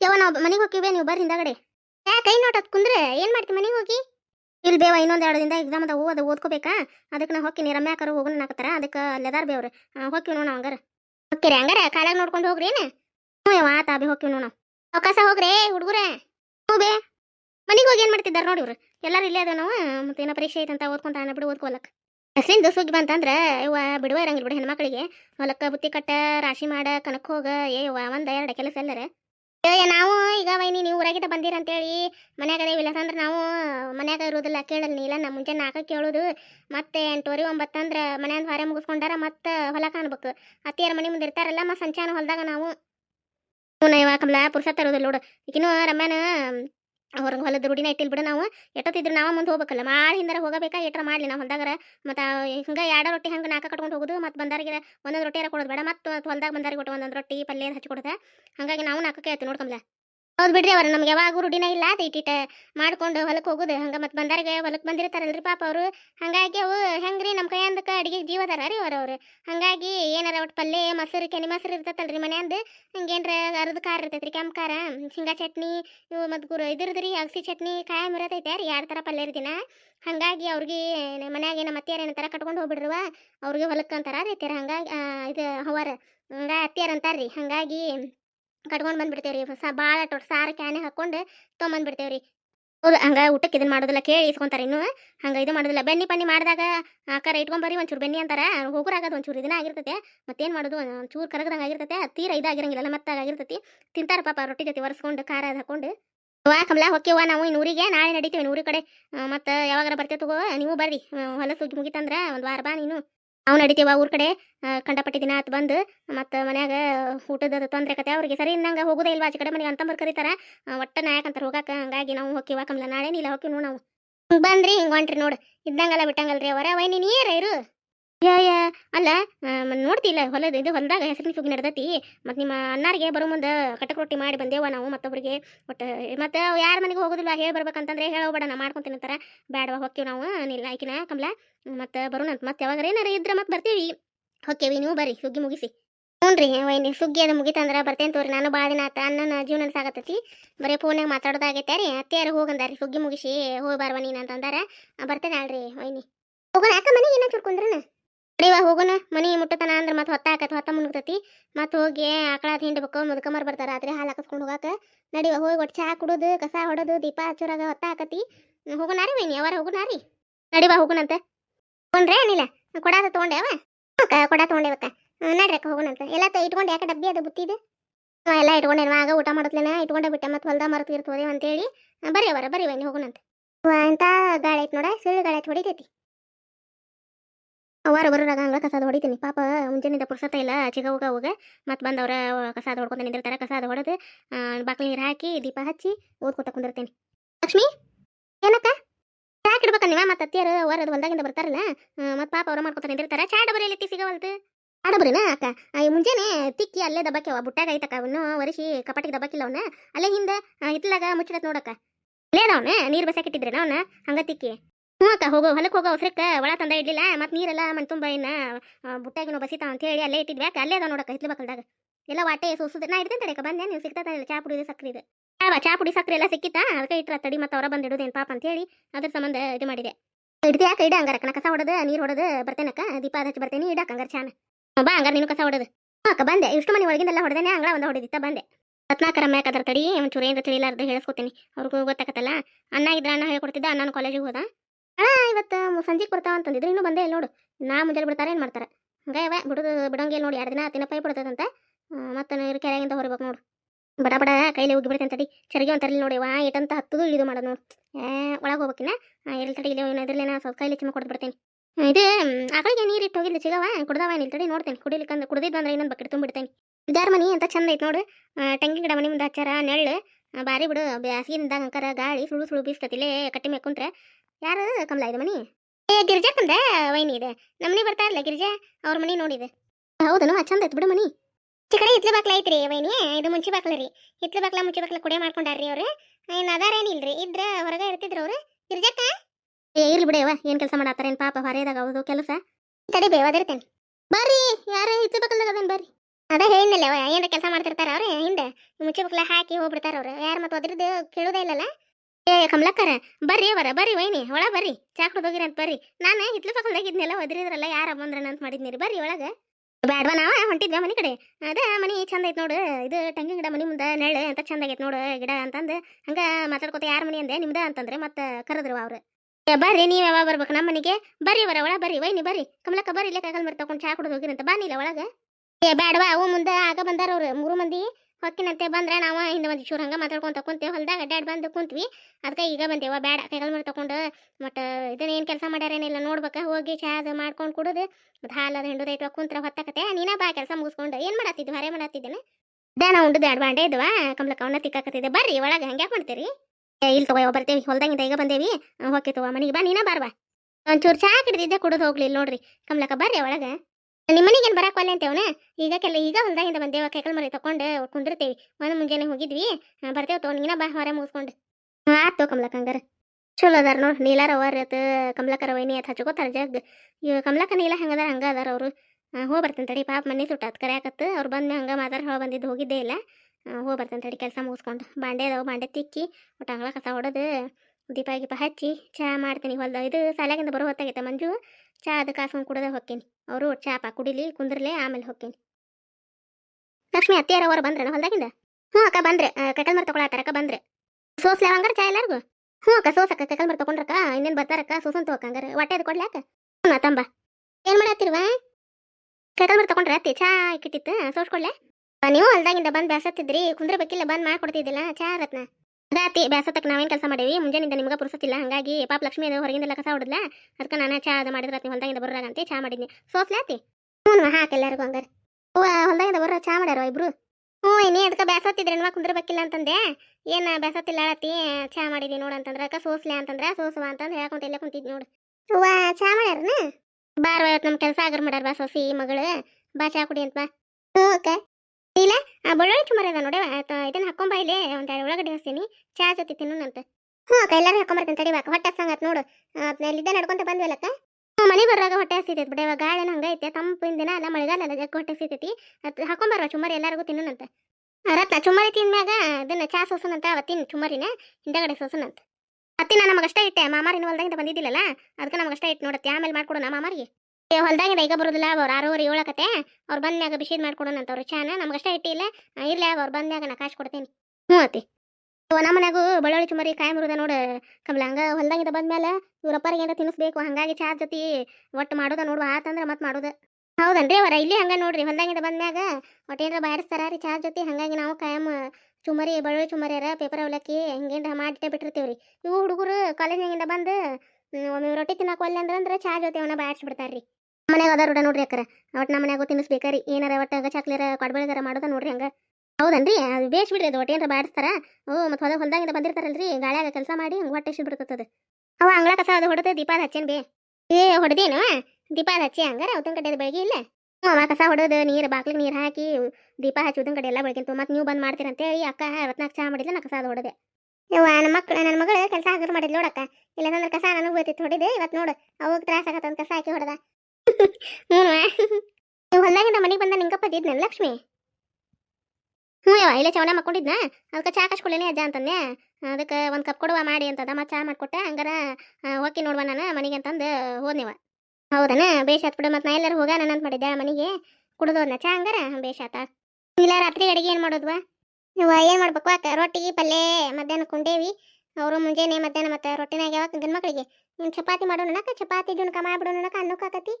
ಯಾವ ನಾವು ಮನೆಗೆ ಹೋಗಿವೆ ನೀವು ಬರ್ರಿ ಹಿಂದಾಗಡೆ. ಯಾ ಕೈ ನೋಟ್ ಕುಂದ್ರೆ ಏನು ಮಾಡ್ತಿ ಮನೆಗೆ ಹೋಗಿ? ಇಲ್ಲಿ ಬೇವ ಇನ್ನೊಂದು ಎರಡು ದಿನ ಎಕ್ಸಾಮ್ ಅದ ಅದು ಓದ್ಕೋಬೇಕಾ? ಅದಕ್ಕೆ ನಾ ಹೋಗಿ ರಮ್ಯಾಕರು ಹೋಗೋಣ ನಾಕತ್ತಾರ ಅದಕ್ಕೆ ಲೆದಾರ್ ಬೇವ್ರ ಹೋಗ್ತೀವಿ ನೋಡ ಹಂಗಾರ. ಹೋಗ್ತೀರಿ ಹಂಗಾರ? ಕಾಲಾಗ ನೋಡ್ಕೊಂಡು ಹೋಗ್ರಿ ಏನು? ಹ್ಞೂ ಯವ್ವ, ಆತ ಬಿ ಹೋಗ್ತೀವಿ ನೋಣ ಅವಕಾಶ ಹೋಗ್ರಿ ಹುಡುಗರೇ. ಹ್ಞೂ ಬೇ. ಮನೆಗೆ ಹೋಗಿ ಏನು ಮಾಡ್ತಿದ್ದಾರೆ ನೋಡಿ ಇವ್ರು. ಎಲ್ಲರೂ ಇಲ್ಲೇ ಅದ ನಾವು, ಮತ್ತೆ ಏನೋ ಪರೀಕ್ಷೆ ಐತಂತ ಓದ್ಕೊಂತ ಅನ್ನ ಬಿಡು ಓದ್ಕೊಲಕ್. ಅಷ್ಟಿಂದ ಸುಗ್ಗಿ ಬಂತಂದ್ರೆ ಇವ ಬಿಡುವ ಇರಂಗಿಲ್ಲ ಬಿಡು ಹೆಣ್ಮಕ್ಳಿಗೆ. ಹೊಲಕ್ಕ ಬುತ್ತಿ ಕಟ್ಟ, ರಾಶಿ ಮಾಡ, ಕನಕ್ ಹೋಗ, ಏ ಒಂದ, ಎರಡು ಕೆಲಸ ಎಲ್ಲರ. ನಾವು ಈಗ ವೈನಿ, ನೀವು ಊರಾಗಿದ್ದ ಬಂದಿರ ಅಂತೇಳಿ ಮನ್ಯಾಗ ಇಲ್ಲ ಅಂದ್ರೆ ನಾವು ಮನ್ಯಾಗ ಇರೋದಿಲ್ಲ ಕೇಳಲ್ಲ ನೀಲ ನಮ್ಮ ಮುಂಚೆ ನಾಲ್ಕು ಕೇಳೋದು. ಮತ್ತೆ ಎಂಟೂವರೆ ಒಂಬತ್ತಂದ್ರೆ ಮನ್ಯಾಗ ಹೊರೆ ಮುಗಿಸ್ಕೊಂಡಾರ ಮತ್ತೆ ಹೊಲ ಕಾಣ್ಬೇಕು. ಅತ್ತಿಯರ ಮನೆ ಮುಂದೆ ಇರ್ತಾರಲ್ಲ, ಮತ್ತೆ ಸಂಚಾನ ಹೊಲದಾಗ ನಾವು. ಇವಾಗ ಇವ ಕಮಲ ಪುರುಷ ತರೋದಿಲ್ಲ ನೋಡು. ಈಗಿನೂ ರಮ್ಯಾನ ಹೊರಗೆ ಹೊಲದ ರೂಢಿನ ಇಟ್ಟಿಲ್ ಬಿಡ ನಾವು. ಎಟ್ಟತ್ತಿದ್ರು ನಾವು ಮುಂದೆ ಹೋಗ್ಬೇಕಲ್ಲ. ಮಾಡಿ ಹಿಂದರ ಹೋಗಬೇಕಾ? ಎಟ್ರ ಮಾಡಲಿ ನಾವು ಹೊಲ್ದಾಗರ. ಮತ್ತು ಹಿಂಗೆ ಎರಡು ರೊಟ್ಟಿ ಹಂಗೆ ನಾಲ್ಕು ಕಟ್ಕೊಂಡು ಹೋಗೋದು. ಮತ್ತು ಬಂದಾರಿಗೆ ಒಂದೊಂದು ರೊಟ್ಟಿ ಕೊಡೋದು ಬೇಡ. ಮತ್ತು ಹೊಲ್ದಾಗ ಬಂದಾರಿಗೆ ಕೊಟ್ಟು ಒಂದೊಂದು ರೊಟ್ಟಿ ಪಲ್ಯ ಹಚ್ಚಿ ಕೊಡೋದ ಹಾಗಾಗಿ ನಾವು ನಾಲ್ಕಕ್ಕೆ ಆಯ್ತು ನೋಡ್ಕಂಬ್ಲ ಹೌದು ಬಿಡ್ರಿ ಅವ್ರು, ನಮ್ಗೆ ಯಾವಾಗೂ ರುಡಿನ ಇಲ್ಲ ಅದು ಇಟ್ಟಿಟ ಮಾಡ್ಕೊಂಡು ಹೊಲಕ್ಕೆ ಹೋಗೋದು. ಹಂಗೆ ಮತ್ತು ಬಂದಾರಿಗೆ ಹೊಲಕ್ಕೆ ಬಂದಿರ್ತಾರಲ್ರಿ ಪಾಪ ಅವರು. ಹಾಗಾಗಿ ಅವು ಹೆಂಗ್ರಿ ನಮ್ಮ ಕೈಯಂದಕ್ಕೆ ಅಡಿಗೆ ಜೀವದಾರ ರೀ ಅವರು ಹಾಗಾಗಿ ಏನಾರ ಒಟ್ಟು ಪಲ್ಲೆ, ಮೊಸರು, ಕೆನೆ ಮೊಸರು ಇರ್ತೈತಲ್ರಿ ಮನ್ಯಾಂದು. ಹಂಗೇನ್ರ ಅರ್ಧ ಖಾರ ಇರ್ತೈತ್ರಿ ಕೆಂಪು ಖಾರ, ಶೇಂಗಾ ಚಟ್ನಿ, ಇವು ಮತ್ತು ಗುರು ಇದ್ರದ್ರಿ ಅಗಸಿ ಚಟ್ನಿ ಕಾಯಂ ಇರತೈತೆ ರೀ ಎರಡು ಥರ ಪಲ್ಯ ಇರ್ದಿನ ಹಾಗಾಗಿ ಅವ್ರಿಗೆ ಮನ್ಯಾಗ ನಮ್ಮ ಅತ್ತಿಯಾರ ಏನಂತಾರ ಕಟ್ಕೊಂಡು ಹೋಗ್ಬಿಡ್ರವ ಅವ್ರಿಗೆ ಹೊಲಕ್ಕೆ ಅಂತಾರ ರೀ. ಹಂಗಾಗಿ ಇದು ಹವಾರ, ಹಂಗ ಅತ್ತಿಯಾರ ಅಂತಾರ್ರಿ. ಹಾಗಾಗಿ ಕಟ್ಕೊಂಡು ಬಂದ್ಬಿಡ್ತೇವ್ರಿ ಸ ಭಾಳ ಟೊಟ್ ಸಾರು ಕ್ಯಾನೆ ಹಾಕೊಂಡು ತೊಗೊಂಬಂದ್ಬಿಡ್ತೇವ್ರಿ ಹೌದು, ಹಂಗ ಊಟಕ್ಕೆ ಇದನ್ನ ಮಾಡೋದಿಲ್ಲ ಕೇಳಿ ಇಸ್ಕೊಂತಾರ ಇನ್ನೂ. ಹಂಗೆ ಇದು ಮಾಡೋದಿಲ್ಲ. ಬೆನ್ನಿ ಪಣ್ಣಿ ಮಾಡಿದಾಗ ಅಕ್ಕಾರ ಇಟ್ಕೊಂಬರಿ ಒಂಚೂರು ಬೆಣ್ಣಿ ಅಂತಾರ. ಹೋಗುರಾಗದ ಒಂಚೂರು ಇದನ್ನ ಆಗಿರ್ತೈತೆ. ಮತ್ತೇನು ಮಾಡೋದು? ಒಂಚೂರು ಕರಗದಂಗೆ ಆಗಿರ್ತೈತೆ. ತೀರ ಇದಾಗಿರಂಗಿಲ್ಲ ಮತ್ತೆ ಆಗಿರ್ತೈತಿ. ತಿಂತಾರ ಪಾಪ ರೊಟ್ಟಿ ಜೊತೆ ಒರೆಸ್ಕೊಂಡು, ಖಾರ ಅದು ಹಾಕೊಂಡು ವಾ, ಕಮಲ ಹೊಕ್ಕಿವ ನಾವು ಇನ್ನು ಊರಿಗೆ ನಾಳೆ ನಡಿತೀವಿ ಊರಿ ಕಡೆ. ಮತ್ತು ಯಾವಾಗಾರ ಬರ್ತೇವೆ ತಗೋ, ನೀವು ಬರ್ರಿ. ಹೊಲಸು ಮುಗಿತಂದ್ರ ಒಂದು ವಾರ ಬಾ ನೀನು. ನಾವು ನಡಿತೀವ ಊರ್ ಕಡೆ ಕಂಡಪಟ್ಟಿ ದಿನ ಬಂದು, ಮತ್ತು ಮನ್ಯಾಗ ಊಟದ ತೊಂದ್ರೆ ಕತೆ ಅವ್ರಿಗೆ ಸರಿ ಇನ್ನಂಗೆ ಹೋಗೋದೇ ಇಲ್ವಾ, ಆಚೆ ಕಡೆ ಮನೆಗೆ ಅಂತಂಬರ್ ಕರೀತಾರ ಒಟ್ಟ ನಾಯಕ್ ಅಂತಾರೆ, ಹೋಗಾಕ, ಹಂಗಾಗಿ ನಾವು ಹೋಗಿವ ಕಮಲ, ನಾಳೆ ನೀಲ ಹೋಗಿ ನಾವು. ಬಂದ್ರಿ, ಹಿಂಗೆ ಹೊಂಟ್ರಿ ನೋಡು, ಇದ್ದಂಗಲ್ಲ ಬಿಟ್ಟಂಗಲ್ರಿ ಅವರ, ವೈನಿ ಏರ ಇರು. ಯಾ ಯಾ, ಅಲ್ಲ ನೋಡ್ತಿಲ್ಲ ಹೊಲದ ಇದು ಹೊಲದಾಗ ಹೆಸರಿನ ಸುಗ್ಗಿ ನಡೆದತಿ. ಮತ್ತು ನಿಮ್ಮ ಅಣ್ಣಾರಿಗೆ ಬರೋ ಮುಂದೆ ಕಟಕ್ ರೊಟ್ಟಿ ಮಾಡಿ ಬಂದೇವ ನಾವು ಮತ್ತೊಬ್ಬರಿಗೆ ಒಟ್ಟು, ಮತ್ತು ಯಾರ ಮನೆಗೆ ಹೋಗೋದಿಲ್ಲ ಹೇಳಿ ಬರ್ಬೇಕಂತಂದ್ರೆ ಹೇಳೋಬೇಡ ನಾ ಮಾಡ್ಕೊಂತೀನಿ ಅಂತಾರ. ಬೇಡವಾ ಹೊಕ್ಕೀವಿ ನಾವು ನಿಲ್ಲ ಆಯ್ಕಿನ, ಕಮಲ. ಮತ್ತು ಬರೋಣಂತ ಮತ್ತೆ ಯಾವಾಗ ಏನಾರ ಇದ್ರೆ ಮತ್ತೆ ಬರ್ತೀವಿ. ಹೊಕ್ಕೇವಿ, ನೀವು ಬರ್ರಿ ಸುಗ್ಗಿ ಮುಗಿಸಿ. ಹ್ಞೂ ರೀ ವೈನಿ ಸುಗ್ಗಿ ಅದು ಮುಗಿತಂದ್ರೆ ಬರ್ತೇನೆ ತೋರಿ. ನಾನು ಭಾಳ ದಿನ ಆತ, ಅಣ್ಣನ ಜೀವನ ಸಾಗತ್ತೈತಿ ಬರೀ ಫೋನಾಗ ಮಾತಾಡೋದಾಗೈತೆ ರೀ. ಅತ್ತೆಯಾರು ಹೋಗಂದಾರಿ ಸುಗ್ಗಿ ಮುಗಿಸಿ ಹೋಗಿ ಬಾರ್ವ ನೀನು ಅಂತಂದಾರ. ಬರ್ತೇನೆ ಅಲ್ರಿ ವೈನಿ. ಹೋಗೋಣ, ಯಾಕ ಮನೆಗೆ ಏನೋ ಚುರ್ಕೊಂಡ್ರನ ನಡಿವ ಹೋಗೋಣ ಮನಿ ಮುಟ್ಟತನ ಅಂದ್ರೆ ಮತ್ತೆ ಹೊತ್ತ ಹಾಕತ್ ಹೊತ್ತ ಮುನ್ಗತೈತಿ ಮತ್ತೆ ಹೋಗಿ ಆಕಳ ಹಿಂಡ್ಬೇಕು ಮುದ್ಕಮರ್ ಬರ್ತಾರ. ರಾತ್ರಿ ಹಾಲು ಹಾಕಿಸ್ಕೊಂಡು ಹೋಗಾಕ ನಡಿವ ಹೋಗಿ ಒಟ್ಟು ಚಹಾ ಕುಡೋದು, ಕಸ ಹೊಡೋದು, ದೀಪ ಹಚ್ಚೋರಾಗ ಹೊತ್ತ ಹಾಕತಿ ಹೋಗೋಣ ರೀ ವೈನಿ, ಯಾವಾರ ಹೋಗೋಣ ರೀ. ನಡಿವ ಹೋಗೋಣಂತ ತೊಗೊಂಡ್ರೆ ಅನಿಲ್ಲ ಕೊಡಾದ ತೊಗೊಂಡ್ಯಾವ ಅಕ್ಕ ಕೊಡ ತೊಗೊಂಡೇವಕ್ಕ ನಡ್ರಿ ಅಕ್ಕ ಹೋಗೋಣಂತ ಎಲ್ಲ ಇಟ್ಕೊಂಡು, ಯಾಕೆ ಡಬ್ಬಿ ಅದು ಬುತ್ತಿದೆ? ಎಲ್ಲ ಇಟ್ಕೊಂಡೇನು ಆಗ ಊಟ ಮಾಡೋದ್ಲೇನ ಇಟ್ಕೊಂಡೆ ಬಿಟ್ಟೆ ಮತ್ತೆ ಹೊಲ್ದ ಮರತು ಇರ್ತದೆ ಅಂತೇಳಿ. ಬರೀ ಅವರ ಬರೀ ವೈನಿ ಹೋಗೋಣಂತ ಅಂತ ಗಾಳಿ ಐತೆ ನೋಡ, ಸುಳ್ಳು ಗಾಳಿ ಐತೆ ಹೊಡಿತೈತಿ. ಅವಾರ ಬರೋರಾಗಂಗ ಕಸಾದ ಹೊಡಿತೀನಿ. ಪಾಪ ಮುಂಜಾನಿಂದ ಪುರ್ಸತ್ತ ಇಲ್ಲ ಚಿಗ ಹೋಗ ಹೋಗ. ಮತ್ತೆ ಬಂದವ್ರ ಕಸಾದ ಹೊಡ್ಕೊಂಡು ನಿಂದಿರ್ತಾರೆ. ಕಸಾದ ಹೊಡೆದು ಬಾಕ್ಲಿ ನೀರು ಹಾಕಿ ದೀಪ ಹಚ್ಚಿ ಓದ್ಕೊತ ಕುಂದಿರ್ತೀನಿ. ಲಕ್ಷ್ಮಿ ಏನಕ್ಕ? ಯಾಕೆ ಇಡ್ಬೇಕ ನೀವ? ಮತ್ತೆ ಅತ್ತಿಯರು ಹೊರದ ಹೊಲ್ದಾಗಿಂದ ಬರ್ತಾರಲ್ಲ ಮತ್ತೆ ಪಾಪ ಅವ್ರ ಮಾಡ್ಕೊತ ನಿಂದಿರ್ತಾರೆ. ಚಾ ಡಬರಿ ಎಲ್ಲಿ ಚಾ ಡಬರಿನ ಅಕ್ಕ? ಆ, ಈ ಮುಂಜಾನೆ ತಿಕ್ಕಿ ಅಲ್ಲೇ ದಬ್ಬಾಕ್ಯವ ಬುಟ್ಟಾಗ ಐತಕ್ಕ ಅವನು ಒರೆಸಿ ಕಪಾಟಿಗೆ ದಬ್ಬಾಕಿಲ್ಲ ಅವನ. ಅಲ್ಲೇ ಹಿಂದೆ ಹಿತ್ತಲಾಗ ಮುಚ್ಚಿಡತ್ ನೋಡಕ್ಕ. ಅಲ್ಲೇ ಅವನ? ನೀರು ಬಸಾಕಿಟ್ಟಿದ್ರೇನ ಅವನ? ಹಂಗ ತಿಕ್ಕಿ. ಹ್ಞೂ ಅಕ್ಕ ಹೋಗೋ ಹೊಲಕ್ಕೆ ಹೋಗೋ, ಅವಸರಕ್ಕೆ ಒಳ ತಂದ ಇಡ್ಲಿಲ್ಲ, ಮತ್ತೆ ನೀರೆಲ್ಲ ಮಣ್ ತುಂಬ ಇನ್ನ ಬುಟ್ಟಾಗಿನೋ ಬಸಿತಾ ಅಂತ ಹೇಳಿ ಅಲ್ಲೇ ಇಟ್ಟಿದ್ವಿ. ಯಾಕೆ, ಅಲ್ಲೇ ಅದ ನೋಡಕ್ಕ ಹಿತ್ಲು ಬಕ್ಕಲ್ದಾಗ ಎಲ್ಲ ವಾಟೆ ಸೋಸುದು. ನಾ ಇಡ್ತೇನೆ ತಡೆಕ ಬಂದೆ, ನೀವು ಸಿಗ್ತಾ ಚಾ ಪುಡಿ ಸಕ್ರಿ ಇದೆ. ಯಾವ ಚಾ ಪುಡಿ ಸಕ್ರೆ ಎಲ್ಲ ಸಿಕ್ಕಿತ್ತಾ, ಅದಕ್ಕೆ ಇಟ್ರ ತಡಿ ಮತ್ತೆ ಅವರ ಬಂದು ಇಡೋದೇನು ಪಾಪ ಅಂತ ಹೇಳಿ ಅದ್ರ ಸಂಬಂಧ ಇದು ಮಾಡಿದೆ. ಇಡ್ತಿ ಯಾಕೆ ಇಡ ಹಂಗಾರ ಕಸ ಹೊಡೋದು ನೀರು ಹೊಡೆದು ಬರ್ತೇನಕ್ಕ ದೀಪ ಹಚ್ಚಿ ಬರ್ತೇನೆ ಇಡಕ್ಕ ಹಂಗಾರ ಚಾನ. ಬಾ, ಹಂಗಾರ ನೀನು ಕಸ ಹೊಡೋದು ಅಕ್ಕ, ಬಂದೆ, ಇಷ್ಟು ಮನೆ ಒಳಗಿಂದೆಲ್ಲ ಹೊಡೆದೇನೆ, ಅಂಗಳ ಒಂದು ಹೊಡೆದಿತ್ತ, ಬಂದೆ. ಹತ್ನಾಲ್ಕರ ಮ್ಯಾಕ್ ಅದ್ರ ತಡಿ, ಒಂಚೂರು ಏನಾರ ತಿಳಿಲಾರ್ದು ಹೇಳಿಸ್ಕೊತೀನಿ ಅವ್ರಿಗೂ ಗೊತ್ತಾಗತ್ತಲ್ಲ ಅಣ್ಣ ಇದ್ರ ಅಣ್ಣ ಹೇಳ್ಕೊಡ್ತಿದ್ದ, ಅಣ್ಣನ ಕಾಲೇಜಿಗೆ ಹೋದ. ಅಣ್ಣ ಇವತ್ತು ಸಂಜೆಗೆ ಬರ್ತಾವ ಅಂತಂದಿದ್ರು ಇನ್ನೂ ಬಂದೇ ಇಲ್ಲ ನೋಡು. ನಾ ಮುಂಜಾನೆ ಬಿಡ್ತಾರೆ, ಏನು ಮಾಡ್ತಾರೆ? ಹಂಗೆ ಇವ ಬಿಡೋದು ಬಿಡೋಂಗಿಲ್ಲ ನೋಡಿ. ಎರಡು ದಿನ ತಿನ್ನ ಪೈ ಬಿಡ್ತದಂತ. ಮತ್ತೆ ನೀರು ಕೆರೆಯಿಂದ ಹೊರಬೇಕು ನೋಡು. ಬಡ ಬಡ ಕೈಲಿ ಹೋಗಿ ತಡಿ ಚರಿಗೆ ಒಂದು ತರಲಿ ನೋಡಿ. ವಾ ಏಟಂತ ಹತ್ತದು ಇಳಿದು ಮಾಡೋದು ನೋಡು. ಒಳಗೆ ಹೋಗ್ಬೇಕಿನ ಎಲ್ಲಿ ತಡಿ, ಇಲ್ಲಿ ಇದ್ರಲ್ಲೇನ ಸ್ವಲ್ಪ ಕೈಲಿ ಚಿಮ್ಮ ಕೊಡ್ದು ಬಿಡ್ತೇನೆ. ಇದು ಆಕಳಿಗೆ ನೀರು ಇಟ್ಟು ಹೋಗಿಲ್ಲ ಸಿಗವ ಕುಡ್ದವ ನಿಲ್ ತಡಿ, ನೋಡ್ತೇನೆ. ಕುಡಿಲಿಕ್ಕಂದ್ರೆ ಕುಡಿದಿದ್ದು ಅಂದ್ರೆ ಇನ್ನೊಂದು ಬಕೆಟ್ ತುಂಬಿಡ್ತೇನೆ ಇದಾರ ಮನಿ ಅಂತ ಚಂದ ಐತೆ ನೋಡು. ಟೆಂಗಿ ಗಿಡ ಮನೆ ಮುಂದೆ ಹಚ್ಚಾರ, ನೆಳ್ಳು. ಬಾರಿ ಬಿಡು. ಬ್ಯಾಸಿಗಿನಿಂದಾಗ ಅಂಕಾರ ಗಾಳಿ ಸುಳು ಸುಳು ಬೀಸ್ತತಿಲೇ ಕಟ್ಟಿ ಮೇಕುಂತ್ರೆ ಕುಂತ್ರೆ. ಯಾರು ಕಮಲ ಇದು ಮನಿ? ಏ ಗಿರಿಜಾಕಂದ ವೈನಿ ಇದೆ. ನಮ್ಮನೆ ಬರ್ತಾ ಇರಲ್ಲ ಗಿರಿಜಾ? ಅವ್ರ ಮನಿ ನೋಡಿದೆ ಹೌದನು ಚಂದ ಐತ್ ಬಿಡು ಮನಿ. ಈ ಕಡೆ ಹಿತ್ಲ ಬಾಕ್ಲ ಐತ್ರಿ ವೈನಿ ಇದು ಮುಂಚೆ ಬಾಕ್ಲ ರೀ. ಹಿತ್ಲ ಬಾಕ್ಲ ಮುಂಚೆ ಬಾಕ್ಲ ಕುಡಿಯ ಮಾಡ್ಕೊಂಡಾರ್ರಿ ಅವ್ರು. ಏನು ಅದಾರ ಏನಿಲ್ರಿ ಇದ್ರ ಹೊರಗೆ ಇರ್ತಿದ್ರು ಅವ್ರು. ಗಿರ್ಜಕ್ಕ ಏ ಇರ್ಲಿ ಬಿಡೇವ ಏನ್ ಕೆಲಸ ಮಾಡತ್ತಾರ ಏನ್ ಪಾಪ ಹೊರೆಯದಾಗ ಅವ್ರದ್ದು ಕೆಲಸ. ತಡಿ ಬೇವಾದಿರ್ತೇನೆ ಬರ್ರಿ ಯಾರ ಹಿತ್ಲ ಬಾಕ್ಲದಾಗ ಅದೇನ್ ಬರ್ರಿ. ಅದ ಹೇಳಿನಲ್ಲ ಏನಾರ ಕೆಲಸ ಮಾಡ್ತಿರ್ತಾರ ಅವ್ರೆ ಹಿಂದೆ. ಮುಚ್ಚೆ ಬಾಕ್ಲ ಹಾಕಿ ಹೋಗ್ಬಿಡ್ತಾರ ಅವ್ರು. ಯಾರು ಮತ್ತೆ ಅದ್ರದ್ದು ಕೇಳೋದೇ ಇಲ್ಲಲ್ಲ? ಏ ಕಮಲಕ್ಕರ ಬರ್ರಿ ಬರ ಬರ್ರಿ ವೈನಿ ಒಳ ಬರ್ರಿ, ಚಾ ಕುಡ್ದೋಗಿರಿ ಅಂತ ಬರ್ರಿ. ನಾನು ಹಿತ್ಲು ಪಕ್ಕದಾಗಿದ್ನೆಲ್ಲ ಒದ್ರಿದ್ರಲ್ಲ, ಯಾರ ಬಂದ್ರನ ಅಂತ ಮಾಡಿದ್ನಿ ಬರ್ರಿ ಒಳಗ. ಬ್ಯಾಡ್ವಾ ನಾವ, ಹೊಂಟಿದ್ವ ಮನೆ ಕಡೆ? ಅದ ಮನಿ ಚಂದ ಐತ್ ನೋಡು, ಇದು ಟಂಗಿ ಗಿಡ ಮನಿ ಮುಂದೆ ನೆಳೆ ಅಂತ ಚಂದ ಆಗೈತ್ ನೋಡು, ಗಿಡ ಅಂತಂದು. ಹಂಗ ಮಾತಾಡ್ಕೊತ ಯಾರ ಮನಿ ಅಂದೆ, ನಿಮ್ದ ಅಂತಂದ್ರೆ ಮತ್ತೆ ಕರೆದ್ರು ಅವ್ರು. ಏ, ಬರ್ರಿ, ನೀವ್ ಯಾವಾಗ ಬರ್ಬೇಕು ನಮ್ಮ ಮನೆಗೆ? ಬರ್ರಿ ಬರ ಒಳ ಬರ್ರಿ, ವೈನಿ, ಬರ್ರಿ. ಕಮಲಕ್ಕ, ಬರ್ರಿ, ಇಲ್ಲೇ ಕಾಗಲ್ ಮರಿ ತಗೊಂಡು ಚಾ ಕುಡ್ದು ಹೋಗಿರಂತ ಬಾ ಬಾನಿಲ್ಲ ಒಳಗ. ಏ, ಬ್ಯಾಡ್ವಾ, ಅವು ಮುಂದೆ ಆಗ ಬಂದಾರ ಅವ್ರು, ಮೂರು ಮಂದಿ. ಹೊಕ್ಕಿನಂತೆ ಬಂದ್ರೆ ನಾವು ಹಿಂದೆ ಒಂದು ಚೂರು ಹಂಗ ಮಾತಾಡ್ಕೊಂತ ಕುಂತೇವೆ ಹೊಲ್ದಾಗ ಅಡ್ಡಾಡ್ ಬಂದು ಕುಂತ್ವಿ. ಅದಕ್ಕೆ ಈಗ ಬಂದೇವ ಬೇಡ ಕೈಗಲ್ ಮೇಲೆ ತೊಗೊಂಡು ಮತ್ತು ಇದನ್ನ ಏನು ಕೆಲಸ ಮಾಡ್ಯಾರೇನಿಲ್ಲ ನೋಡ್ಬೇಕ. ಹೋಗಿ ಚಾ ಅದು ಮಾಡ್ಕೊಂಡು ಕುಡುದು, ಮತ್ತು ಹಾಲು ಅದು ಹಿಂಡುದೈತವ ಕುಂತ್ರ ಹೊತ್ತಕತೆ ನೀನ ಬಾ ಕೆಲಸ ಮುಗಿಸ್ಕೊಂಡು, ಏನು ಮಾಡತ್ತಿದ್ವಿ ಹೊರೆ ಮಾಡತ್ತಿದ್ದೇನೆ ದಾನ ಉಂಡು ಬ್ಯಾಡ್ ಬಾಂಡೆ ಇದ್ವಾ ಕಮಲಕ್ಕವನ್ನ ತಿಕ್ಕಾಕತ್ತಿದ್ದೆ. ಬರ್ರಿ, ಒಳಗೆ ಹಂಗೆ ಮಾಡ್ತೀರಿ? ಇಲ್ಲಿ ತಗೋ ಬರ್ತೇವಿ. ಹೊಲ್ದಂಗಿಂದ ಈಗ ಬಂದೇವಿ. ಹೋಗಿ ತಗೋ, ಮನೆಗೆ ಬಾ, ನೀನ ಬಾರ್ವಾ. ಒಂಚೂರು ಚಾ ಹಿಡಿದಿದ್ದೆ ಕುಡಿದು ಹೋಗ್ಲಿಲ್ಲ ನೋಡ್ರಿ. ಕಮಲಕ್ಕ, ಬರ್ರಿ ಒಳಗೆ. ನಿಮ್ಮ ಬರಕ್ಕೆ ಬಂದೆ ಅಂತೇವನ? ಈಗ ಕೆಲ, ಈಗ ಹೊಲ್ದಾಗಿಂದ ಬಂದೇವ, ಕೈಕಲ್ ಮರಿ ತಕೊಂಡು ಕುಂದಿರ್ತೇವಿ. ಒಂದು ಮುಂಜಾನೆ ಹೋಗಿದ್ವಿ. ಬರ್ತೇವೆ ತೋ, ನೀನ ಬಾ ಹೊರ ಮುಗಿಸ್ಕೊಂಡು. ಆತು ಕಮಲಕ್ಕ ಹಂಗಾರ. ಚಲೋ ಅದಾರ ನೋಡಿ, ನೀಲಾರ ಅವರ್ ಅತ್ ಕಮಲಕರ ವೈನಿ ಅತ್ ಹಚ್ಕೋತಾರ ಜಗ್ ಇವ್ ಕಮಲಕ ನೀಲ ಹಂಗದಾರ, ಹಂಗ ಅದಾರ ಅವರು. ಹೋಗಿ ಬರ್ತೇನೆ ತಡಿ, ಪಾಪ ಮನೆ ಸುಟ್ಟಾತ್ ಕರ್ಯಾಕತ್ತು ಅವ್ರು ಬಂದು ಹಂಗೆ ಮಾತಾಡ, ಹೊಳ ಬಂದಿದ್ದು ಹೋಗಿದ್ದೇ ಇಲ್ಲ. ಹೋಗಿ ಬರ್ತೇನೆ ತಡಿ, ಕೆಲಸ ಮುಗಿಸ್ಕೊಂಡು. ಬಾಂಡೆ ಅದಾವ, ಬಾಂಡೆ ತಿಕ್ಕಿ, ಒಟ್ಟು ಅಂಗಳ ಕಸ ಹೊಡೆದು. ದೀಪ ಗೀಪ ಹಚ್ಚಿ ಚಹಾ ಮಾಡ್ತೀನಿ. ಹೊಲ್ದ ಇದು ಸಾಲಾಗಿಂದ ಬರೋ ಹೊತ್ತಾಗೈತೆ ಮಂಜು. ಚಹಾ ಅದು ಕಾಸ್ಕೊಂಡು ಕುಡ್ದೆ ಹೊಕ್ಕೇನಿ. ಅವರು ಚಹಾ ಪಾ ಕುಡಿಲಿ, ಕುಂದ್ರಲೆ, ಆಮೇಲೆ ಹೋಗ್ತೀನಿ ಲಕ್ಷ್ಮಿ ಅತ್ತಿಯಾರ ಅವರು ಬಂದ್ರನ ಹೊಲ್ದಾಗಿಂದ? ಹ್ಞೂ ಅಕ್ಕ ಬಂದ್ರೆ. ಕೈಕಲ್ ಮರ ತಗೊಳತ್ತಾರ ಅಕ್ಕ ಬಂದ್ರೆ. ಸೋಸ್ಲೆ ಹಂಗಾರ ಚಾ ಎಲ್ಲರಿಗೂ? ಹ್ಞೂ ಅಕ್ಕ ಸೋಸಕ್ಕ ಕೈಕಲ್ ಮರ ತಗೊಂಡ್ರಕ್ಕ. ಇನ್ನೇನು ಬರ್ತಾರಕ್ಕ ಸೋಸನ್ ತಗೋಕ ಹಂಗಾರ. ಹೊಟ್ಟೆ ಅದು ಕೊಡ್ಲಾಕ ಹ್ಞೂ ತಂಬ. ಏನು ಮಾಡತ್ತಿರುವ ಕೈಕಲ್ ಮರ ತಗೊಂಡ್ರೆ ಅತ್ತಿ? ಚಾ ಇಕ್ಕಿಟ್ಟಿತ್ತು ಸೋಸ್ಕೊಡ್ಲೆ? ನೀವು ಹೊಲ್ದಾಗಿಂದ ಬಂದು ಕುಂದ್ರ ಬೇಕಿಲ್ಲ ಬಂದ್ ಮಾಡ್ಕೊಡ್ತಿದ್ದಿಲ್ಲ. ಚಾ ರತ್ನ. ಅದಾತಿ ಬ್ಯಾಸತ್ತಕ್ಕೆ ನಾವೇನು ಕೆಲಸ ಮಾಡೀವಿ ಮುಂಜಾನಿಂದ ನಿಮ್ಗೆ ಪುರುಸತ್ತಿಲ್ಲ ಹಂಗಾಗಿ ಪಾಪ ಲಕ್ಷ್ಮಿ ಅದು, ಹೊರಗಿಂದೆಲ್ಲ ಕಸ ಹೊಡದ್ಲ, ಅದಕ್ಕೆ ನಾನು ಚಾ ಅದು ಮಾಡಿದ್ರೆ ಅತ್ತಿ ಹೊಲ್ದಾಗಿಂದ ಬರೋರಾಗಂತೆ ಚಾ ಮಾಡಿದ್ನಿ. ಸೋಸ್ಲಾತಿ ಹ್ಞೂ ಹಾಕಿ ಎಲ್ಲರಿಗೂ ಹಂಗಾರೆ. ಹ್ಞೂ ಹೊಲ್ದಾಗಿಂದ ಬರೋ ಚಾ ಮಾಡ್ಯಾರ ಇಬ್ರು? ಹ್ಞೂ, ಇನ್ನೇ ಅದಕ್ಕೆ ಬ್ಯಾಸತ್ತಿದ್ರೆ ಹೆಣ್ಮ ಕುಂದ್ರಬೇಕಿಲ್ಲ ಅಂತಂದೆ. ಏನು ಬ್ಯಾಸತ್ತಿಲ್ಲ ಅಳತಿ ಚಾ ಮಾಡಿದಿ ನೋಡು ಅಂತಂದ್ರೆ, ಅಕ್ಕ ಸೋಸ್ಲೆ ಅಂತಂದ್ರೆ, ಸೋಸುವ ಅಂತಂದು ಹೇಳ್ಕೊಂತ ಇಲ್ಲೇ ಕುಂತಿದ್ ನೋಡು. ಹೂವ, ಚಾ ಮಾಡ್ಯಾರನ? ಬಾರ್ ಇವತ್ತು ನಮ್ಮ ಕೆಲಸ ಆಗ್ರ ಮಾಡ್ಯಾರ ಬಾ ಸೋಸಿ, ಮಗಳು, ಬಾ ಚಾ ಕುಡಿ ಅಂತ ಬಾ. ಹ್ಞೂ ಅಕ್ಕ. ಇಲ್ಲ, ಆ ಬೆಳ್ಳುಳ್ಳಿ ಚುಮರಿ ಅದ ನೋಡಿ ಇದನ್ನ ಹಾಕೊಂಬ ಇಲ್ಲಿ, ಒಂದು ಉಳ್ಳಾಗಡ್ಡಿ ಹಾಕ್ತೀನಿ ಚಾ ಜೊತೆ ತಿನ್ನೋಣಂತ ಹ್ಞೂ ಅಕ್ಕ, ಎಲ್ಲರೂ ಹಾಕೊಂಬರ್ತೇನೆ ತಡಿ ಬಾಕ ಹೊಟ್ಟೆ ಹಸಂಗತ್ ನೋಡು. ಇಲ್ಲಿದ್ದ ನಡ್ಕೊಂತ ಬಂದ್ವಲ್ಲಕ್ಕ ಹ್ಞೂ ಮನೆ ಬರುವಾಗ ಹೊಟ್ಟೆ ಹಸಿತೈತಿ ಬಿಡವ ಗಾಳಿನ ಹಂಗೈತೆ ತಂಪಿನ ದಿನ ಅಲ್ಲ ಮಳೆಗಾಲ ಅಲ್ಲ ಜಗ್ಗ ಹೊಟ್ಟೆ ಹಸಿತೈತಿ ಅದು ಹಾಕೊಂಬರ್ವ ಚುಮರಿ ಎಲ್ಲರಿಗೂ ತಿನ್ನೋಣಂತ ರತ್ನ, ಚುಮ್ಮರಿ ತಿಂದ್ಮ್ಯಾಗ ಅದನ್ನ ಚಾ ಸೋಸನಂತ ಅವತ್ತಿನ ಚುಮರಿನ ಹಿಂದಗಡೆ ಸೋಸನಂತ ಅತ್ತಿ ನಾನು ನಮಗಷ್ಟ ಇಟ್ಟೆ ಮಾಮಾರಿನ ಹೊಲ್ದಾಗಿಂದ ಬಂದಿದ್ದಿಲ್ಲಲ್ಲ, ಅದಕ್ಕೆ ನಮಗಷ್ಟ ಇಟ್ಟು ನೋಡತ್ತೆ, ಆಮೇಲೆ ಮಾಡ್ಕೊಡೋಣ ಮಾಮಾರಿಗೆ. ಏ ಹೊಲ್ದಾಗಿಂದ ಈಗ ಬರೋದಿಲ್ಲ ಅವ್ರು ಆರೂವರೆ ಏಳಕತ್ತೆ ಅವ್ರು ಬಂದ್ಮ್ಯಾಗ ಬಿಸಿದ್ ಮಾಡ್ಕೊಡೋಣ ಅಂತ ಅವ್ರು ಚಾನ ನಮಗಷ್ಟ ಇಟ್ಟಿಲ್ಲ ಇರ್ಲಿ ಅವ್ರು ಬಂದ್ಮ್ಯಾಗ ನಾ ಕಾಶ್ ಕೊಡ್ತೇನೆ. ಹ್ಞೂ ಅತಿ ನಮ್ಮ ಮನ್ಯಾಗೂ ಬೆಳ್ಳುಳ್ಳಿ ಚುಮರಿ ಕಾಯಿ ಮುರಿದ ನೋಡು. ಕಮಲ, ಹಂಗ ಹೊಲ್ದಾಗಿಂದ ಬಂದ್ಮೇಲೆ ಇವ್ರಪ್ಪರಿಗೆ ಏನಾರ ತಿನ್ನಿಸ್ಬೇಕು ಹಂಗಾಗಿ ಚಾ ಜೊತೆ ಒಟ್ಟು ಮಾಡೋದ ನೋಡುವ ಆತಂದ್ರೆ ಮತ್ತೆ ಮಾಡೋದು. ಹೌದನ್ರಿ ಅವರ, ಇಲ್ಲಿ ಹಂಗ ನೋಡ್ರಿ ಹೊಲ್ದಾಗಿಂದ ಬಂದ್ಮ್ಯಾಗ ಒಟ್ಟೇನ್ರ ಬಾಡಿಸ್ತಾರ ರೀ ಚಾ ಜೊತೆ, ಹಂಗಾಗಿ ನಾವು ಕಾಯಂ ಚುಮರಿ, ಬೆಳ್ಳುಳ್ಳಿ ಚುಮರಿಯರ ಪೇಪರ್ ಅವಲಕ್ಕಿ ಹಿಂಗೇನ್ರ ಮಾಡಿಟ್ಟೆ ಬಿಟ್ಟಿರ್ತೀವ್ರಿ. ಇವು ಹುಡುಗರು ಕಾಲೇಜಿನಿಂದ ಬಂದು ಒಮ್ಮೆ ರೊಟ್ಟಿ ತಿನ್ನಕ್ಕೆ ಒಲ್ಲೆ ಅಂದ್ರೆ ಚಾ ಜೊತೆ ಅವನ್ನ ಬಾಡಿಸಿ ಬಿಡ್ತಾರ್ರಿ ಮನ್ಯಾಗ ಅದಾರ ನೋಡ್ರಿ ನೋಡ್ರಿ ಅಕ್ಕರ. ಒಟ್ಟು ನಮ್ಮ ಮನ್ಯಾಗೂ ತಿನ್ನಿಸ್ಬೇಕಾರಿ. ಏನಾರ ಒಟ್ಟಾಗ ಚಾಕ್ಲೇರ ಕೊಡ್ಬೇಳಿದಾರ ಮಾಡೋದ ನೋಡ್ರಿ ಹಂಗ. ಹೌದನ್ರಿ? ಅದು ಬಿಡ್ರಿ ಅದು ಒಟ್ಟೇನ್ರ ಬಾಡಿಸ್ತಾರ. ಓ, ಮತ್ತೆ ಹೊಲ ಹೊಲ್ದಾಗಿಂದ ಬಂದಿರ್ತಾರಲ್ರಿ. ಗಾಳ್ಯಾಗ ಕೆಲಸ ಮಾಡಿ ಹಂಗೆ ಹೊಟ್ಟೆ ಎಷ್ಟು ಬಿಡ್ತದ ಅವ ಅಂಗಳ ಕಸ ಅದು ಹೊಡೆದ ದೀಪಾದ ಹಚ್ಚೇನ್ ಬೇ. ಏ, ಹೊಡೆದೇನು? ದೀಪಾದ ಹಚ್ಚಿ ಹಂಗಾರ ಅವತ್ತಿನ ಕಡೆ ಬೆಳಗ್ಗೆ ಇಲ್ಲ. ಅವ ಕಸ ಹೊಡೆದು ನೀರು ಬಾಕ್ಲಿಗೆ ನೀರು ಹಾಕಿ ದೀಪ ಹಚ್ಚಿ ಉದನ್ ಕಡೆ ಎಲ್ಲ ಬೆಳಗಿಂತು ಮತ್ತೆ ನೀವು ಬಂದ್ ಮಾಡ್ತೀರಂತೇಳಿ ಅಕ್ಕ ರತ್ನಾಕ್ ಚಹಾ ಮಾಡಿದ್ಲ ನಾ ಕಸ ಅದು ಹೊಡೆದೆ. ಇವ ನನ್ನ ಮಕ್ಕಳು ನನ್ನ ಮಗಳು ಕೆಲಸ ಹಾಕಿದ್ರು ಮಾಡಿದ್ಲು ನೋಡಕ್ಕ. ಇಲ್ಲಂದ್ರೆ ಕಸ ನನಗೆ ಗೊತ್ತಿತ್ತು ಹೊಡಿದೆ. ಇವತ್ತು ನೋಡು, ಅವಾಗ ತ್ರಾಸ ಆಗತ್ತಂತ ಕಸ ಹಾಕಿ ಹೊಡೆದ. ಹ್ಞೂ ನೀವು ಹೊಲ್ದಾಗಿಂದ ಮನೆಗೆ ಬಂದ ನಿಂಗಪ್ಪ ಇದ್ನಲ್ಲ ಲಕ್ಷ್ಮಿ. ಹ್ಞೂ ಯವ್ವ, ಇಲ್ಲೇ ಚವನ ಮಕ್ಕೊಂಡಿದ್ನ ಅದಕ್ಕೆ ಚಾ ಕಸ್ಕೊಳ್ಳೇನೆ ಅಜ್ಜ ಅಂತಂದೆ. ಅದಕ್ಕೆ ಒಂದು ಕಪ್ ಕೊಡುವ ಮಾಡಿ ಅಂತದ ಮತ್ತೆ ಚಾ ಮಾಡಿಕೊಟ್ಟೆ. ಹಂಗಾರ ಹೋಗಿ ನೋಡುವ ನಾನು ಮನೆಗೆ ಅಂತಂದು ಹೋದ್ನಿವ. ಹೌದನ? ಬೇಷ್ ಆತ್ ಬಿಡು ಮತ್ತೆ ನಾ ಎಲ್ಲರೂ ಹೋಗೋಣ ಅಂತ ಮಾಡಿದ್ದೆ ಮನೆಗೆ. ಕುಡಿದೋದ್ನ ಚಾ ಹಂಗಾರ? ಬೇಷ್ ಆತ? ಇಲ್ಲ ರಾತ್ರಿ ಅಡಿಗೆ ಏನು ಮಾಡೋದ್ವಾ? ನೀವು ಏನು ಮಾಡ್ಬೇಕು ಅಕ್ಕ? ರೊಟ್ಟಿ, ಪಲ್ಯ, ಮಧ್ಯಾಹ್ನ ಕುಂಡೇವಿ. ಅವರು ಮುಂಜಾನೆ ಮಧ್ಯಾಹ್ನ ಮತ್ತೆ ರೊಟ್ಟಿನಾಗ ಯಾವಾಗ ಗಂಡು ಮಕ್ಕಳಿಗೆ ಚಪಾತಿ ಮಾಡೋಣ ಚಪಾತಿ ಜುಣ್ಕ ಮಾಡ್ಬಿಡೋಣ ಅನ್ನಕ್ಕೆ ಆಕತಿ.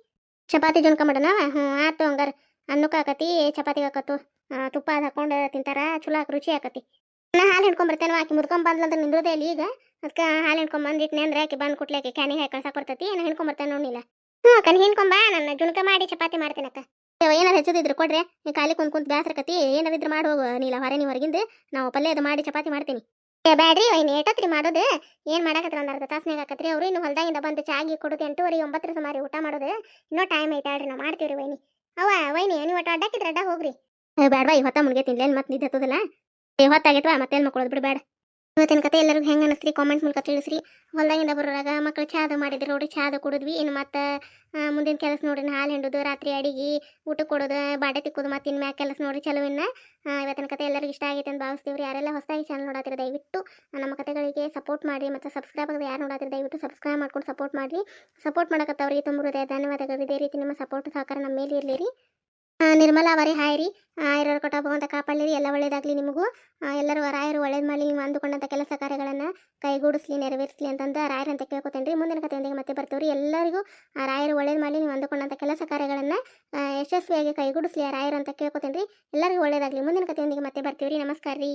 ಚಪಾತಿ ಜುನ್ಕ ಮಾಡೋಣ ಹ್ಞೂ ಆತು ಹಂಗಾರ. ಅನ್ನಕ್ಕೆ ಹಾಕತಿ, ಚಪಾತಿಗೆ ಹಾಕತ್ತು ತುಪ್ಪ ಅದು ಹಾಕೊಂಡು ತಿಂತಾರ, ಚಲೋ ಆಕ್ ರುಚಿ ಹಾಕತಿ. ನಾ ಹಾಲು ಹಿಡ್ಕೊಂಬರ್ತೇನೆ, ಆಕಿ ಮುದ್ಕೊಂಡ್ ಬಂದ್ಲಂದ್ರೆ ನಿಂದ್ರದೇ ಇಲ್ಲಿ ಈಗ. ಅದಕ್ಕೆ ಹಾಲು ಹಿಡ್ಕೊಂಡ್ ಬಂದಿಟ್ನೆ ಅಂದ್ರೆ ಆಕಿ ಬಂದು ಕೊಟ್ಲೆ ಆಕಿ ಕ್ಯಾನಿಗೆ ಹಾಕಿ ಕಳ್ಸಕ್ಕೆ ಬರ್ತೈತಿ, ನಾ ಹಿಡ್ಕೊಂಬರ್ತೇನೆ ನೋಡಿಲ್ಲ ಹ್ಞೂ ಅಕ್ಕ ಹಿಂಡ್ಕೊಂಬ ನಾನು ಜುಣ್ಕ ಮಾಡಿ ಚಪಾತಿ ಮಾಡ್ತೇನೆ ಅಕ್ಕ. ಏನಾರು ಹೆಚ್ಚದಿದ್ರು ಕೊಡ್ರೆ. ನೀ ಖಾಲಿ ಕುಂತ್ ಕುಂತ್ ಬ್ಯಾಸ್ರಕತಿ ಏನಾರಿದ್ರು ಮಾಡಿ ಹೋಗು ನೀಲ, ಹೊರೆ ನೀವು ಹೊರಗಿಂದ. ನಾವು ಪಲ್ಯ ಅದು ಮಾಡಿ ಚಪಾತಿ ಮಾಡ್ತೀನಿ. ಏ, ಬ್ಯಾಡ್ರಿ ಏನು ಏಟತ್ರಿ ಮಾಡೋದು? ಏನು ಮಾಡಕತ್ರ ಒಂದು ಅರ್ಧ ತಾಸ್ನಾಗ ಆಕತ್ರಿ ಅವರು. ಇನ್ನು ಹೊಲ್ದಾಗಿಂದ ಬಂದು ಚಾಗಿ ಕೊಡೋದು ಎಂಟೂವರೆ, ಒಂಬತ್ತರ ಸುಮಾರಿ ಊಟ ಮಾಡೋದು. ಇನ್ನೂ ಟೈಮ್ ಐತೆ ಆಡ್ರಿ ನಾವು ರೀ ವೈನಿ. ಅವ ವೈನಿ, ನೀವು ಒಟ್ಟು ಅಡ್ಡಾಕಿದ್ರೆ ಅಡ್ಡ ಹೋಗ್ರಿ. ಬ್ಯಾಡ್ವಾ, ಈ ಹೊತ್ತ ಮುನ್ಗೆ ತಿನ್ಲೇನ್ ಮತ್ತೆ ನಿದ್ದೆ ಹತ್ತದಲ್ಲ. ಏ ಮತ್ತೇನು ಬಿಡು ಬೇಡ ಇವತ್ತಿನ ಕತೆ ಎಲ್ಲರಿಗೂ ಹೆಂಗೆ ಅನಿಸ್ರಿ ಕಾಮೆಂಟ್ ಮೂಲಕ ತಿಳಿಸ್ರಿ. ಹೊಲ್ದಾಗಿಂದ ಬರೋರಾಗ ಮಕ್ಕಳು ಚಾದ ಮಾಡಿದ್ರು ನೋಡಿ ಚಾದ ಕುಡಿದ್ವಿ. ಇನ್ನು ಮತ್ತೆ ಮುಂದಿನ ಕೆಲಸ ನೋಡಿ ನಾ ಹಾಲು ಹಿಂಡೋದು ರಾತ್ರಿ ಅಡಿಗೆ ಊಟ ಕೊಡೋದು ಬಾಡೆ ತಿಕ್ಕೋದು ಮತ್ತೆ ಇನ್ನು ಮ್ಯಾಗ ಕೆಲಸ ನೋಡಿ ಚಲೋ ಇನ್ನು ಆ, ಇವತ್ತಿನ ಕತೆ ಎಲ್ಲರಿಗೂ ಇಷ್ಟ ಆಗೈತೆ ಅಂತ ಭಾವಿಸ್ತೀವ್ರಿ. ಯಾರೆಲ್ಲ ಹೊಸದಾಗಿ ಚಾನಲ್ ನೋಡಾತಿರ ದಯವಿಟ್ಟು ನಮ್ಮ ಕತೆಗಳಿಗೆ ಸಪೋರ್ಟ್ ಮಾಡಿ ಮತ್ತು ಸಬ್ಸ್ಕ್ರೈಬ್ ಆಗದೆ ಯಾರು ನೋಡಾತಿರ ದಯವಿಟ್ಟು ಸಬ್ಸ್ಕ್ರೈಬ್ ಮಾಡ್ಕೊಂಡು ಸಪೋರ್ಟ್ ಮಾಡಿರಿ. ಸಪೋರ್ಟ್ ಮಾಡಕತ್ತವ್ರಿಗೆ ತುಂಬ ಹೃದಯ ಧನ್ಯವಾದಗಳು. ಇದೇ ರೀತಿ ನಿಮ್ಮ ಸಪೋರ್ಟ್ ಸಹಕಾರ ನಮ್ಮ ಮೇಲೆ ಇರಲಿ ನಿರ್ಮಲಾ ಅವರೇ ಹಾಯ್ ರೀ. ಆಯರ ಕೊಟ್ಟ ಭಗವಂತ ಕಾಪಾಡಲಿರಿ. ಎಲ್ಲ ಒಳ್ಳೇದಾಗಲಿ ನಿಮಗೂ. ಎಲ್ಲರೂ ರಾಯರು ಒಳ್ಳೇದು ಮಾಡಲಿ. ನೀವು ಅಂದುಕೊಂಡಂಥ ಕೆಲಸ ಕಾರ್ಯಗಳನ್ನು ಕೈಗೂಡಿಸ್ಲಿ, ನೆರವೇರಿಸಲಿ ಅಂತಂದು ರಾಯರ್ ಅಂತ ಕೇಳ್ಕೊತೇನೆ ರೀ ಮುಂದಿನ ಕಥೆಯೊಂದಿಗೆ ಮತ್ತೆ ಬರ್ತೀವಿ ರೀ ಎಲ್ಲರಿಗೂ ಆ, ರಾಯರು ಒಳ್ಳೇದು ಮಾಡಲಿ. ನೀವು ಅಂದುಕೊಂಡಂಥ ಕೆಲಸ ಕಾರ್ಯಗಳನ್ನು ಯಶಸ್ವಿಯಾಗಿ ಕೈಗೂಡಿಸ್ಲಿ ಆ ರಾಯರ್ ಅಂತ ಕೇಳ್ಕೊತೇನೆ ರೀ ಎಲ್ಲರಿಗೂ ಒಳ್ಳೇದಾಗಲಿ. ಮುಂದಿನ ಕಥೆಯೊಂದಿಗೆ ಮತ್ತೆ ಬರ್ತೀವಿ ರೀ ನಮಸ್ಕಾರ ರೀ.